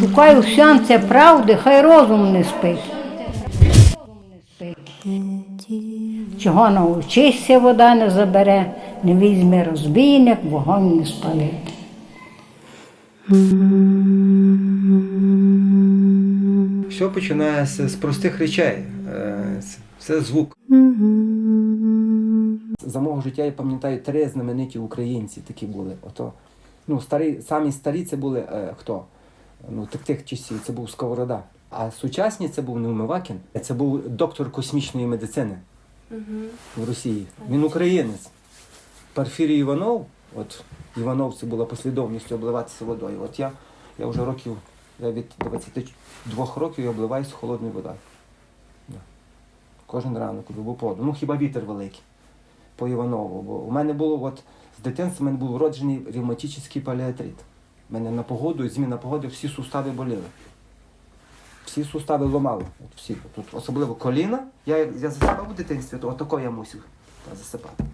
Шукаю в сянце правди, хай розум не спить. Чого навчишся вода не забере, не візьме розбійник, вогонь не спалити. Все починається з простих речей. Е, це- Це звук. За мого життя я пам'ятаю три знамениті українці такі були. Ото, ну, старі, самі старі це були е, хто? Ну, тих, тих часів це був Сковорода. А сучасні це був Неумивакін. Це був доктор космічної медицини в Росії. Він українець. Порфірій Іванов, от Іванов це була послідовністю обливатися водою. От я, я вже років, я від 22 років я обливаюся холодною водою. Да. Кожен ранок, любу погоду. Ну хіба вітер великий по Іванову. Бо у мене було от з дитинства у мене був вроджений ревматичний паліатрит. У мене на погоду, зміна погоди, всі сустави боліли. Всі сустави ламали. От всі. Тут особливо коліна. Я, я засипав у дитинстві, то отако я мусив засипати.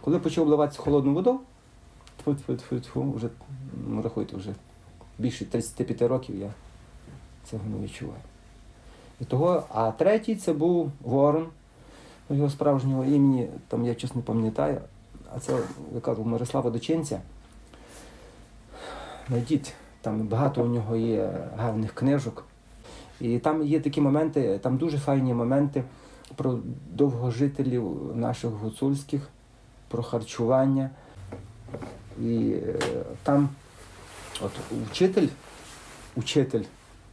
Коли почав обливатися холодну водою, тьфу, тьфу, тьфу, тьфу, вже, ну, рахуйте, вже більше 35 років я цього не відчуваю. І того, а третій це був Ворон, ну, його справжнього імені, там я чесно пам'ятаю, а це, я кажу, Мирослава Дочинця. Найдіть, там багато у нього є гарних книжок. І там є такі моменти, там дуже файні моменти про довгожителів наших гуцульських, про харчування. І е, там от вчитель, учитель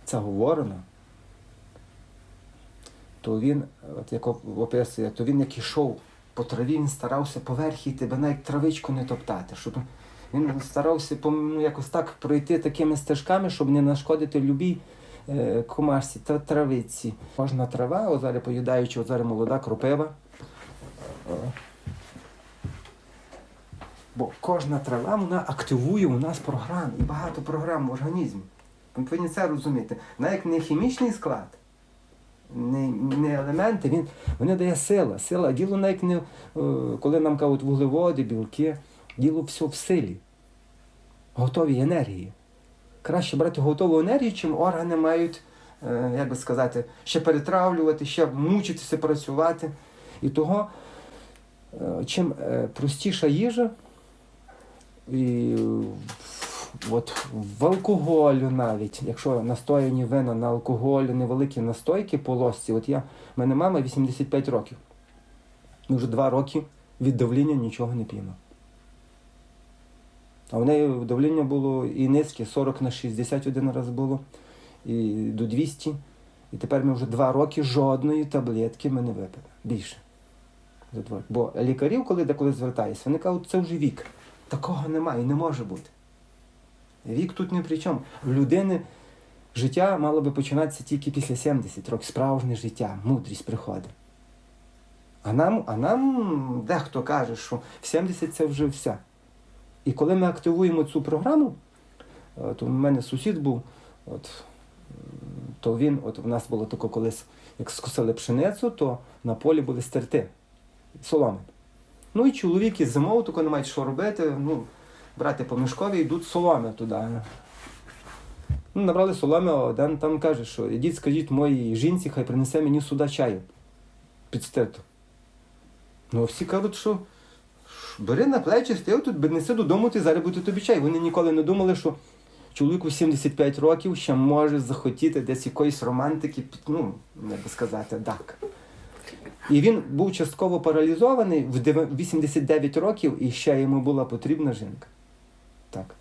цього ворона, то він, от як описує, то він як ішов по траві, він старався поверх йти, би навіть травичку не топтати, щоб він старався ну, якось так пройти такими стежками, щоб не нашкодити любій е, комашці та травиці. Кожна трава, от зараз поїдаючи, от молода кропива. Бо кожна трава вона активує у нас програм і багато програм в організмі. Ви повинні це розуміти. Навіть не хімічний склад, елементи, він, вони дає сила. Сила. Діло навіть не, коли нам кажуть вуглеводи, білки, діло все в силі, готовій енергії. Краще брати готову енергію, чим органи мають, е, як би сказати, ще перетравлювати, ще мучитися, працювати. І того, е, чим е, простіша їжа, і от в алкоголю навіть, якщо настояні вина на алкоголю, невеликі настойки по ложці, от я, в мене мама 85 років. Ми вже два роки від давління нічого не п'ємо. А в неї давлення було і низьке, 40 на 61 раз було, і до 200. І тепер ми вже два роки жодної таблетки ми не випили. Більше. Бо лікарів, коли деколи звертаюся, вони кажуть, це вже вік. Такого немає і не може бути. Вік тут не при чому. В людини життя мало би починатися тільки після 70 років. Справжнє життя, мудрість приходить. А нам, а нам дехто каже, що в 70 це вже все. І коли ми активуємо цю програму, е, то в мене сусід був, от, то він, от у нас було тако колись, як скосили пшеницю, то на полі були стерти, соломи. Ну і чоловіки зимою тако не мають що робити, ну, брати по мішкові йдуть соломи туди. Ну, набрали соломи, а один там каже, що ідіть, скажіть моїй жінці, хай принесе мені сюди чаю під стерту. Ну, всі кажуть, що бери на плечі, стив тут, неси додому, ти зараз буде тобі чай. Вони ніколи не думали, що чоловіку 75 років ще може захотіти десь якоїсь романтики, ну, як би сказати, так. І він був частково паралізований в 89 років, і ще йому була потрібна жінка. Так.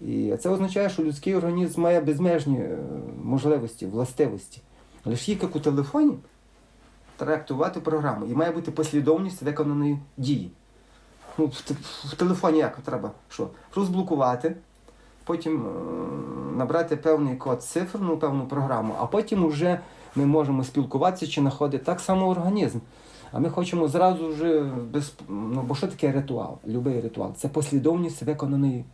І це означає, що людський організм має безмежні е, можливості, властивості. Лише є як у телефоні треба програму. І має бути послідовність виконаної дії. Ну, в, в телефоні як треба? Що? Розблокувати, потім е, набрати певний код цифр, ну, певну програму, а потім вже ми можемо спілкуватися чи знаходити так само організм. А ми хочемо зразу вже без. Ну, бо що таке ритуал? Любий ритуал? Це послідовність виконаної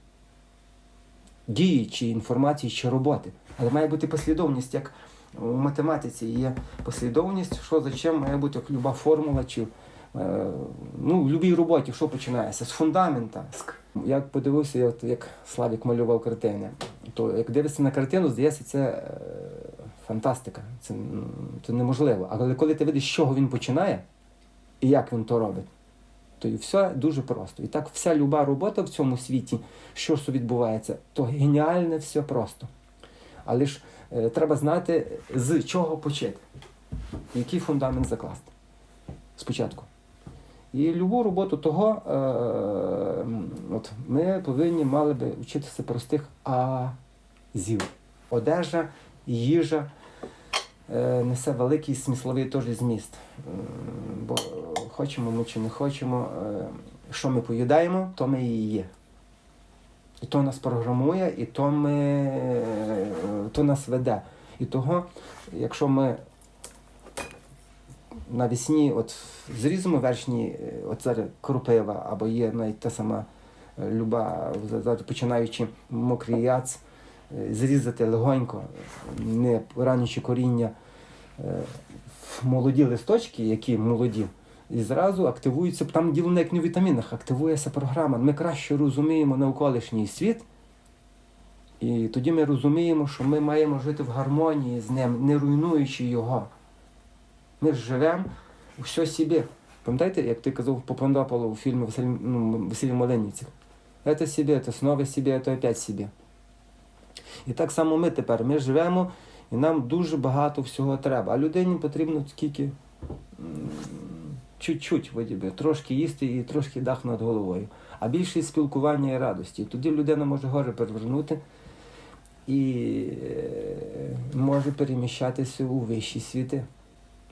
дії, чи інформації, чи роботи. Але має бути послідовність, як у математиці є послідовність, що за чим має бути як люба формула, чи е, ну, в будь-якій роботі, що починається? З фундамента. Як подивився, я як Славік малював картини. то як дивишся на картину, здається, це е, фантастика. Це, це неможливо. Але коли ти видиш, з чого він починає і як він то робить, то і все дуже просто. І так вся люба робота в цьому світі, що ж відбувається, то геніальне все просто. Але ж е, треба знати, з чого почати, який фундамент закласти спочатку. І любу роботу того, е, от ми повинні мали би вчитися простих азів. Одежа, їжа несе великий смисловий теж зміст. Бо хочемо ми чи не хочемо, е, що ми поїдаємо, то ми і є. І то нас програмує, і то, ми, е, то нас веде. І того, якщо ми навесні от зрізимо верхні, е, от зараз кропива, або є навіть та сама е, люба, починаючи мокрий яц, е, зрізати легонько, не ранячи коріння, е, в молоді листочки, які молоді, і зразу активуються, там діло не як не в вітамінах, активується програма. Ми краще розуміємо навколишній світ. І тоді ми розуміємо, що ми маємо жити в гармонії з ним, не руйнуючи його. Ми ж живемо все собі. Пам'ятаєте, як ти казав Попондополо у фільмі Василь, ну, Василій Малинівців? Це собі, це знову собі, це опять собі. І так само ми тепер. Ми живемо, і нам дуже багато всього треба. А людині потрібно скільки чуть-чуть трошки їсти і трошки дах над головою. А більше спілкування і радості. Тоді людина може гори перевернути і е, може переміщатися у вищі світи.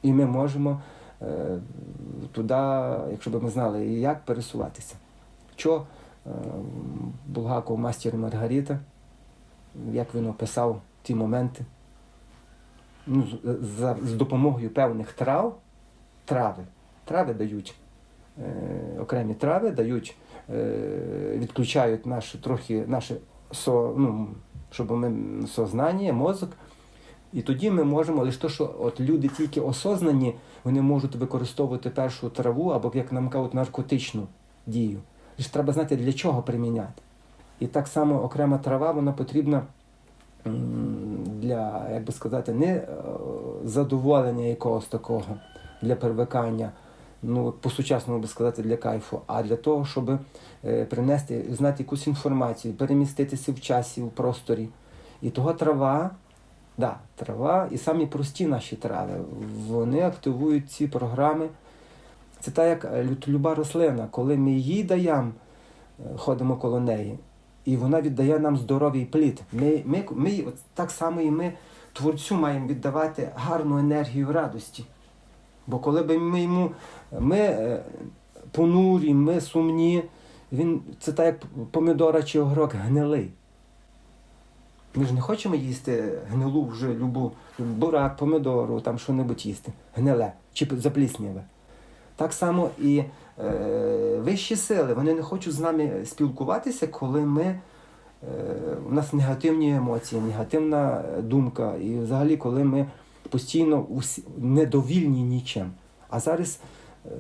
І ми можемо е, туди, якщо б ми знали, як пересуватися. Що е, Булгаков мастер Маргарита, як він описав ті моменти, ну, за, з допомогою певних трав, трави, трави дають, е, окремі трави дають, е, відключають наше, трохи наше со, ну, щоб ми сознання, мозок. І тоді ми можемо, лише то, що от люди тільки осознані, вони можуть використовувати першу траву або, як нам кажуть, наркотичну дію. Лише треба знати, для чого приміняти. І так само окрема трава, вона потрібна для, як би сказати, не е, задоволення якогось такого для привикання, ну, по-сучасному би сказати, для кайфу, а для того, щоб е, принести, знати якусь інформацію, переміститися в часі, в просторі. І того трава. Да, трава і самі прості наші трави, вони активують ці програми. Це так, як люба рослина, коли ми їй даємо, е, ходимо коло неї, і вона віддає нам здоровий плід. Ми, ми, ми от так само і ми творцю маємо віддавати гарну енергію радості. Бо коли б ми йому ми е, понурі, ми сумні, він це так як помідора чи огірок гнилий. Ми ж не хочемо їсти гнилу вже любу бурак, помидору, там що-небудь їсти, гниле чи заплісняве. Так само і вищі сили, вони не хочуть з нами спілкуватися, коли ми, е, у нас негативні емоції, негативна думка, і взагалі, коли ми постійно недовільні нічим. А зараз е,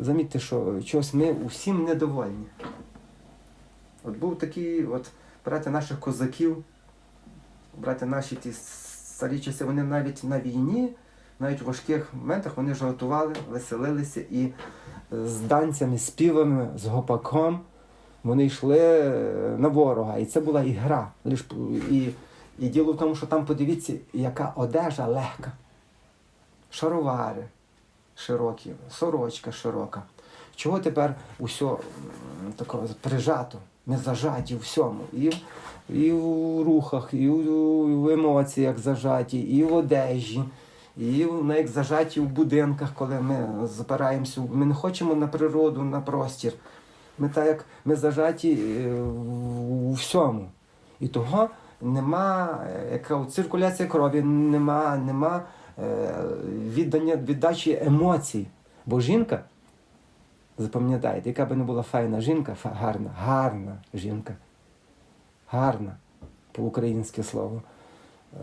замітьте, що чогось ми усім недовольні. От був такий, от брати наших козаків, брати наші ті старі часи, вони навіть на війні, навіть в важких моментах вони жартували, веселилися і з данцями, співами, з гопаком вони йшли е, на ворога. І це була і гра. І, і діло в тому, що там подивіться, яка одежа легка. Шаровари широкі, сорочка широка. Чого тепер усе м, таке прижато? Ми зажаті у всьому. І, і в рухах, і в, і в емоціях зажаті, і в одежі, і в- навіть зажаті в будинках, коли ми запираємося. Ми не хочемо на природу, на простір. Ми так як ми зажаті е, у всьому. І того нема е, яка циркуляція крові, нема, нема е, віддання, віддачі емоцій. Бо жінка, запам'ятайте, яка би не була файна жінка, гарна, гарна жінка, гарна по-українське слово. Е,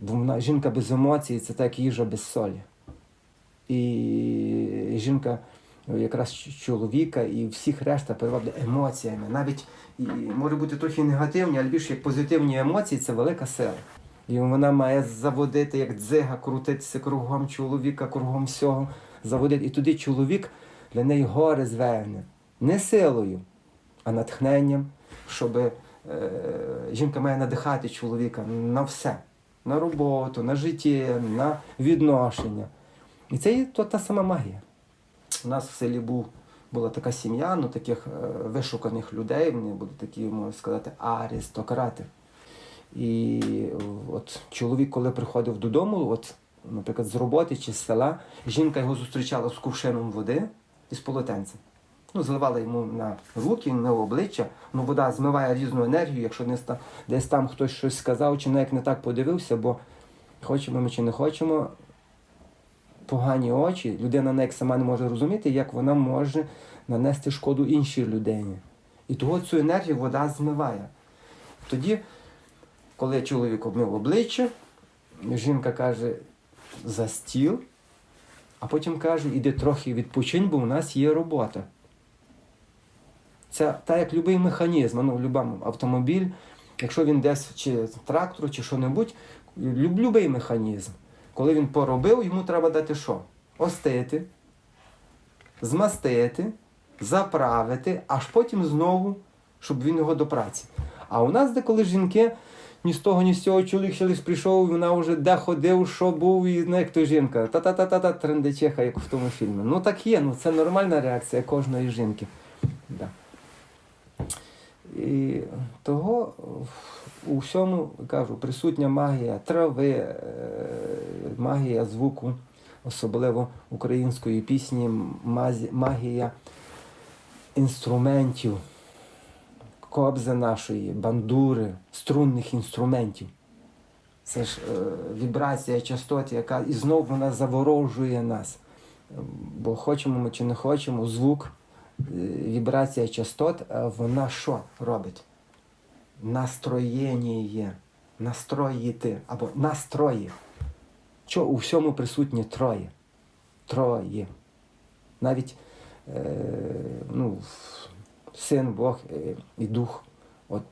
Бо вона жінка без емоцій це так їжа без солі. І жінка якраз чоловіка і всіх решта приваблює емоціями. Навіть і, може бути трохи негативні, але більше як позитивні емоції це велика сила. І вона має заводити, як дзига, крутитися кругом чоловіка, кругом всього, заводити. І туди чоловік для неї горе зверне. Не силою, а натхненням, щоб е, жінка має надихати чоловіка на все, на роботу, на життя, на відношення. І це є то, та сама магія. У нас в селі був, була така сім'я, ну таких е, вишуканих людей, вони були такі, можна сказати, аристократи. І от чоловік, коли приходив додому, от, наприклад, з роботи чи з села, жінка його зустрічала з кувшином води і з полотенцем. Ну, зливала йому на руки, на обличчя. Ну, вода змиває різну енергію, якщо там, десь там хтось щось сказав, чи навіть не так подивився, бо хочемо ми чи не хочемо, погані очі, людина навіть сама не може розуміти, як вона може нанести шкоду іншій людині. І того цю енергію вода змиває. Тоді, коли чоловік обмив обличчя, жінка каже за стіл, а потім каже, іди трохи відпочинь, бо у нас є робота. Це так як будь-який механізм, ну, любий автомобіль, якщо він десь чи трактор, чи що-небудь, будь-який механізм. Коли він поробив, йому треба дати що? Остити, змастити, заправити, аж потім знову, щоб він його до праці. А у нас деколи жінки ні з того, ні з цього чоловік ще лиш прийшов, вона вже де ходив, що був, і ну, як то жінка. Та-та-та-та-та трендечиха, як в тому фільмі. Ну так є, ну це нормальна реакція кожної жінки. Да. І того у всьому кажу, присутня магія трави, е, магія звуку, особливо української пісні, магія інструментів, кобзи нашої, бандури, струнних інструментів. Це ж е, вібрація частот, яка і знов вона заворожує нас. Бо хочемо ми чи не хочемо, звук, вібрація частот, е, вона що робить? Настроєння є. Настроїти або настрої. Що у всьому присутні троє. Троє. Навіть е, ну, син Бог е, і дух,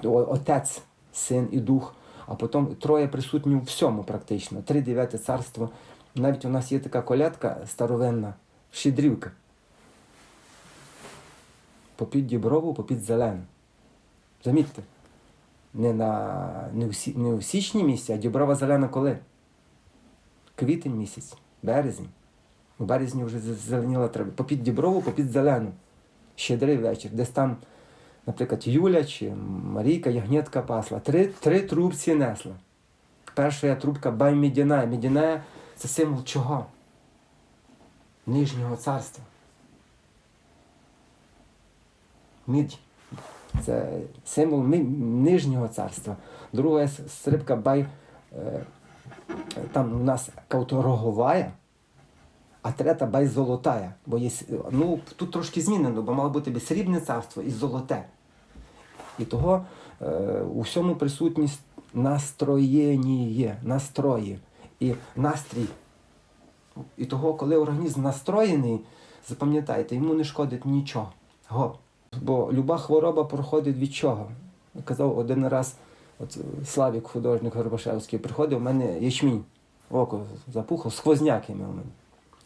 отець, син і дух, а потім троє присутні у всьому практично. Три дев'яте царство. Навіть у нас є така колядка старовинна, щедрівка. Попід діброву, попід зелену. Замітьте, не, на, не, в, не в січні місяці, а діброва зелена коли? Квітень місяць, березень. У березні вже зеленіла треба. Попід діброву, попід зелену. Щедрий вечір. Десь там, наприклад, Юля чи Марійка ягнятка пасла. Три, три трубці несла. Перша трубка бай мідяна. Мідяна це символ чого? Нижнього царства. Мідь. Це символ нижнього царства. Друга стрибка бай. е, Там у нас кауторогова, а третя бай золотая. Бо є, ну, тут трошки змінено, бо мало бути срібне царство і золоте. І того е, у всьому присутність настроєння, настрої і настрій. І того, коли організм настроєний, запам'ятайте, йому не шкодить нічого. Бо люба хвороба проходить від чого? Казав один раз, от Славік, художник Горбашевський, приходив, у мене ячмінь, око запухло, сквозняк ім'я у мене.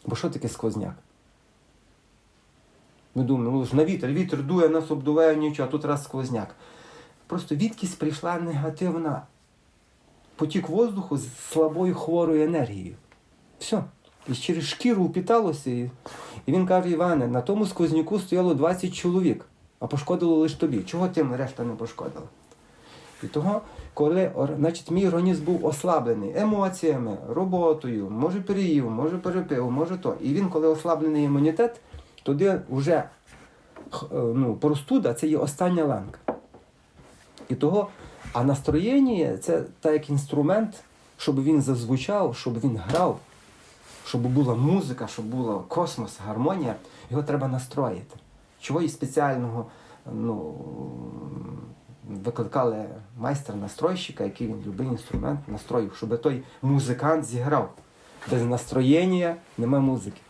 Бо що таке сквозняк? Ми думаємо, ну ж на вітер, вітер дує, нас обдуває нічого, а тут раз сквозняк. Просто відкись прийшла негативна потік воздуху з слабою хворою енергією. Все. І через шкіру упіталося. І, і він каже, Іване, на тому сквозняку стояло 20 чоловік, а пошкодило лише тобі. Чого тим решта не пошкодила? І того, коли значить, мій організм був ослаблений емоціями, роботою, може переїв, може перепив, може то. І він, коли ослаблений імунітет, тоді вже е, ну, простуда це є остання ланка. І того, а настроєння це так як інструмент, щоб він зазвучав, щоб він грав, щоб була музика, щоб була космос, гармонія, його треба настроїти. Чого і спеціального ну, викликали майстра-настройщика, який він любий інструмент настроїв, щоб той музикант зіграв. Без настроєння нема музики.